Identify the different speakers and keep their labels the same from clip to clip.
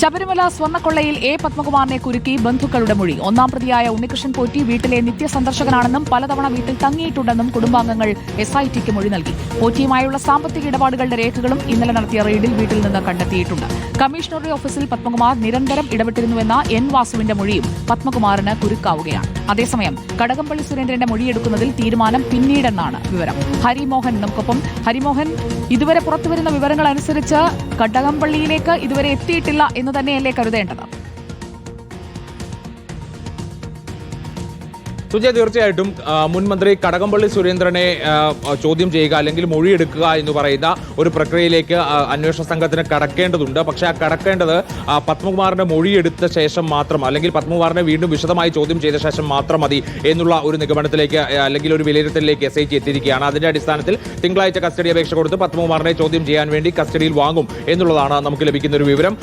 Speaker 1: Sabarimala സ്വർണക്കൊള്ളയിൽ A പത്മകുമാറിനെ കുരുക്കി ബന്ധുക്കളുടെ മൊഴി. ഒന്നാം പ്രതിയായ ഉണ്ണികൃഷ്ണൻ പോറ്റി വീട്ടിലെ നിത്യസന്ദർശകനാണെന്നും പലതവണ വീട്ടിൽ തങ്ങിയിട്ടുണ്ടെന്നും കുടുംബാംഗങ്ങൾ എസ് ഐ ടിക്ക് മൊഴി നൽകി. പോറ്റിയുമായുള്ള സാമ്പത്തിക ഇടപാടുകളുടെ രേഖകളും ഇന്നലെ നടത്തിയ റെയ്ഡിൽ വീട്ടിൽ നിന്ന് കണ്ടെത്തിയിട്ടുണ്ട്. കമ്മീഷണറുടെ ഓഫീസിൽ പത്മകുമാർ നിരന്തരം ഇടപെട്ടിരുന്നുവെന്ന എൻ വാസുവിന്റെ മൊഴിയും പത്മകുമാറിന് കുരുക്കാവുകയാണ്. അതേസമയം കടകംപള്ളി സുരേന്ദ്രന്റെ മൊഴിയെടുക്കുന്നതിൽ തീരുമാനം പിന്നീടെന്നാണ് വിവരം. ഹരിമോഹൻ നമുക്കൊപ്പം ഹരിമോഹൻ ഇതുവരെ പുറത്തുവരുന്ന വിവരങ്ങൾ അനുസരിച്ച് കടകംപള്ളിയിലേക്ക് ഇതുവരെ എത്തിയിട്ടില്ല എന്ന് തന്നെയല്ലേ കരുതേണ്ടത്?
Speaker 2: സുജയ തീർച്ചയായിട്ടും മുൻമന്ത്രി മുൻ മന്ത്രി കടകംപള്ളി സുരേന്ദ്രനെ ചോദ്യം ചെയ്യുക അല്ലെങ്കിൽ മൊഴിയെടുക്കുക എന്ന് പറയുന്ന ഒരു പ്രക്രിയയിലേക്ക് അന്വേഷണ സംഘത്തിന് കടക്കേണ്ടതുണ്ട്. പക്ഷേ ആ കടക്കേണ്ടത് പത്മകുമാറിന്റെ മൊഴിയെടുത്ത ശേഷം മാത്രം അല്ലെങ്കിൽ പത്മകുമാറിനെ വീണ്ടും വിശദമായി ചോദ്യം ചെയ്ത ശേഷം മാത്രം മതി എന്നുള്ള ഒരു നിഗമനത്തിലേക്ക് അല്ലെങ്കിൽ ഒരു വിലയിരുത്തലിലേക്ക് എസ് ഐ ടി എത്തിയിരിക്കുകയാണ്. അതിന്റെ അടിസ്ഥാനത്തിൽ തിങ്കളാഴ്ച കസ്റ്റഡി അപേക്ഷ കൊടുത്ത് പത്മകുമാറിനെ ചോദ്യം ചെയ്യാൻ വേണ്ടി കസ്റ്റഡിയിൽ വാങ്ങും എന്നുള്ളതാണ് നമുക്ക് ലഭിക്കുന്ന ഒരു വിവരം.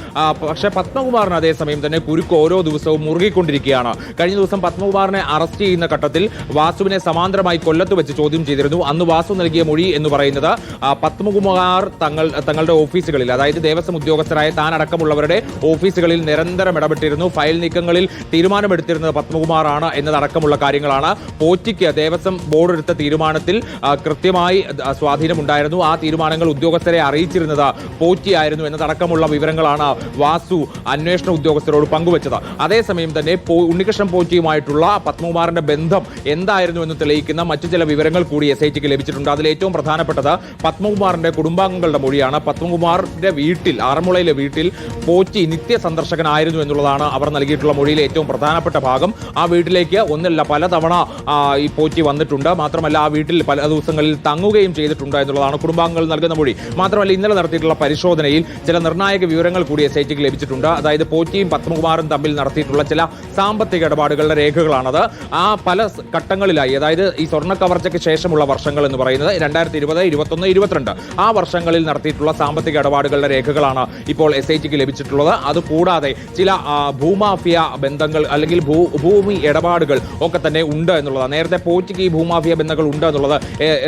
Speaker 2: പക്ഷേ പത്മകുമാറിന് അതേസമയം തന്നെ കുരുക്ക് ഓരോ ദിവസവും മുറുകിക്കൊണ്ടിരിക്കുകയാണ്. കഴിഞ്ഞ ദിവസം പത്മകുമാറിനെ അറസ്റ്റ് ചെയ്യുന്ന ഘട്ടത്തിൽ വാസുവിനെ സമാന്തരമായി കൊല്ലത്ത് വെച്ച് ചോദ്യം ചെയ്തിരുന്നു. അന്ന് വാസു നൽകിയ മൊഴി എന്ന് പറയുന്നത് പത്മകുമാർ തങ്ങൾ തങ്ങളുടെ ഓഫീസുകളിൽ അതായത് ദേവസ്വം ഉദ്യോഗസ്ഥരായ താൻ അടക്കമുള്ളവരുടെ ഓഫീസുകളിൽ നിരന്തരം ഇടപെട്ടിരുന്നു. ഫയൽ നീക്കങ്ങളിൽ തീരുമാനമെടുത്തിരുന്നത് പത്മകുമാറാണ് എന്നതടക്കമുള്ള കാര്യങ്ങളാണ്. പോറ്റിക്ക് ദേവസ്വം ബോർഡ് എടുത്ത തീരുമാനത്തിൽ കൃത്യമായി സ്വാധീനമുണ്ടായിരുന്നു. ആ തീരുമാനങ്ങൾ ഉദ്യോഗസ്ഥരെ അറിയിച്ചിരുന്നത് പോറ്റിയായിരുന്നു എന്നതടക്കമുള്ള വിവരങ്ങളാണ് വാസു അന്വേഷണ ഉദ്യോഗസ്ഥരോട് പങ്കുവച്ചത്. അതേസമയം തന്നെ ഉണ്ണികൃഷ്ണൻ പോറ്റിയുമായിട്ടുള്ള പത്മകുമാറിന്റെ ബന്ധം എന്തായിരുന്നു എന്ന് തെളിയിക്കുന്ന മറ്റു ചില വിവരങ്ങൾ കൂടി എസ് ഐ ടിക്ക് ലഭിച്ചിട്ടുണ്ട്. അതിൽ ഏറ്റവും പ്രധാനപ്പെട്ടത് പത്മകുമാറിന്റെ കുടുംബാംഗങ്ങളുടെ മൊഴിയാണ്. പത്മകുമാറിന്റെ വീട്ടിൽ ആറന്മുളയിലെ വീട്ടിൽ പോറ്റി നിത്യ സന്ദർശകനായിരുന്നു എന്നുള്ളതാണ് അവർ നൽകിയിട്ടുള്ള മൊഴിയിലെ ഏറ്റവും പ്രധാനപ്പെട്ട ഭാഗം. ആ വീട്ടിലേക്ക് ഒന്നല്ല പലതവണ ഈ പോറ്റി വന്നിട്ടുണ്ട്. മാത്രമല്ല ആ വീട്ടിൽ പല ദിവസങ്ങളിൽ തങ്ങുകയും ചെയ്തിട്ടുണ്ട് എന്നുള്ളതാണ് കുടുംബാംഗങ്ങൾ നൽകുന്ന മൊഴി. മാത്രമല്ല ഇന്നലെ നടത്തിയിട്ടുള്ള പരിശോധനയിൽ ചില നിർണായക വിവരങ്ങൾ കൂടി എസ് ഐ ടിക്ക് ലഭിച്ചിട്ടുണ്ട്. അതായത് പോറ്റിയും പത്മകുമാറും തമ്മിൽ നടത്തിയിട്ടുള്ള ചില സാമ്പത്തിക ഇടപാടുകളുടെ രേഖകളാണത്. ആ പല ഘട്ടങ്ങളിലായി അതായത് ഈ സ്വർണ കവർച്ചയ്ക്ക് ശേഷമുള്ള വർഷങ്ങൾ എന്ന് പറയുന്നത് രണ്ടായിരത്തി ഇരുപത് ഇരുപത്തൊന്ന് ഇരുപത്തിരണ്ട്. ആ വർഷങ്ങളിൽ നടത്തിയിട്ടുള്ള സാമ്പത്തിക ഇടപാടുകളുടെ രേഖകളാണ് ഇപ്പോൾ എസ് ഐ ടിക്ക് ലഭിച്ചിട്ടുള്ളത്. അതുകൂടാതെ ചില ഭൂമാഫിയ ബന്ധങ്ങൾ അല്ലെങ്കിൽ ഭൂ ഭൂമി ഇടപാടുകൾ ഒക്കെ തന്നെ ഉണ്ട് എന്നുള്ളതാണ്. നേരത്തെ പോറ്റിക്ക് ഈ ഭൂമാഫിയ ബന്ധങ്ങൾ ഉണ്ട് എന്നുള്ളത്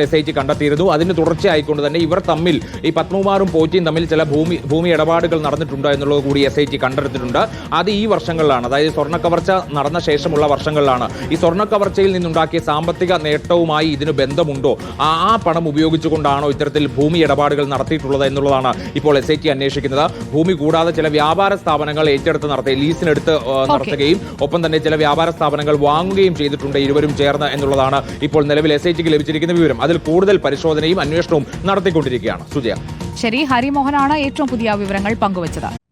Speaker 2: എസ് ഐ ടി കണ്ടെത്തിയിരുന്നു. അതിന് തുടർച്ചയായിക്കൊണ്ട് തന്നെ ഇവർ തമ്മിൽ ഈ പത്മകുമാറും പോറ്റിയും തമ്മിൽ ചില ഭൂമി ഭൂമി ഇടപാടുകൾ നടന്നിട്ടുണ്ട് എന്നുള്ളത് കൂടി എസ് ഐ ടി കണ്ടെടുത്തിട്ടുണ്ട്. അത് ഈ വർഷങ്ങളിലാണ് അതായത് സ്വർണ കവർച്ച നടന്ന ശേഷമുള്ള വർഷങ്ങളിലാണ് ഈ സ്വർണ കവർച്ചയിൽ നിന്നുണ്ടാക്കിയ സാമ്പത്തിക നേട്ടവുമായി ഇതിന് ബന്ധമുണ്ടോ? ആ പണം ഉപയോഗിച്ചുകൊണ്ടാണോ ഇത്തരത്തിൽ ഭൂമി ഇടപാടുകൾ നടത്തിയിട്ടുള്ളത് എന്നുള്ളതാണ് ഇപ്പോൾ എസ് ഐ ടി അന്വേഷിക്കുന്നത്. ഭൂമി കൂടാതെ ചില വ്യാപാര സ്ഥാപനങ്ങൾ ഏറ്റെടുത്ത് നടത്തി ലീസിനെടുത്ത് നടത്തുകയും ഒപ്പം തന്നെ ചില വ്യാപാര സ്ഥാപനങ്ങൾ വാങ്ങുകയും ചെയ്തിട്ടുണ്ട് ഇരുവരും ചേർന്ന് എന്നുള്ളതാണ് ഇപ്പോൾ നിലവിൽ എസ് ഐ ടിക്ക് ലഭിച്ചിരിക്കുന്ന വിവരം. അതിൽ കൂടുതൽ പരിശോധനയും അന്വേഷണവും നടത്തിക്കൊണ്ടിരിക്കുകയാണ്. സുജയ.
Speaker 1: ശരി ഹരിമോഹനാണ് ഏറ്റവും പുതിയ വിവരങ്ങൾ പങ്കുവച്ചത്.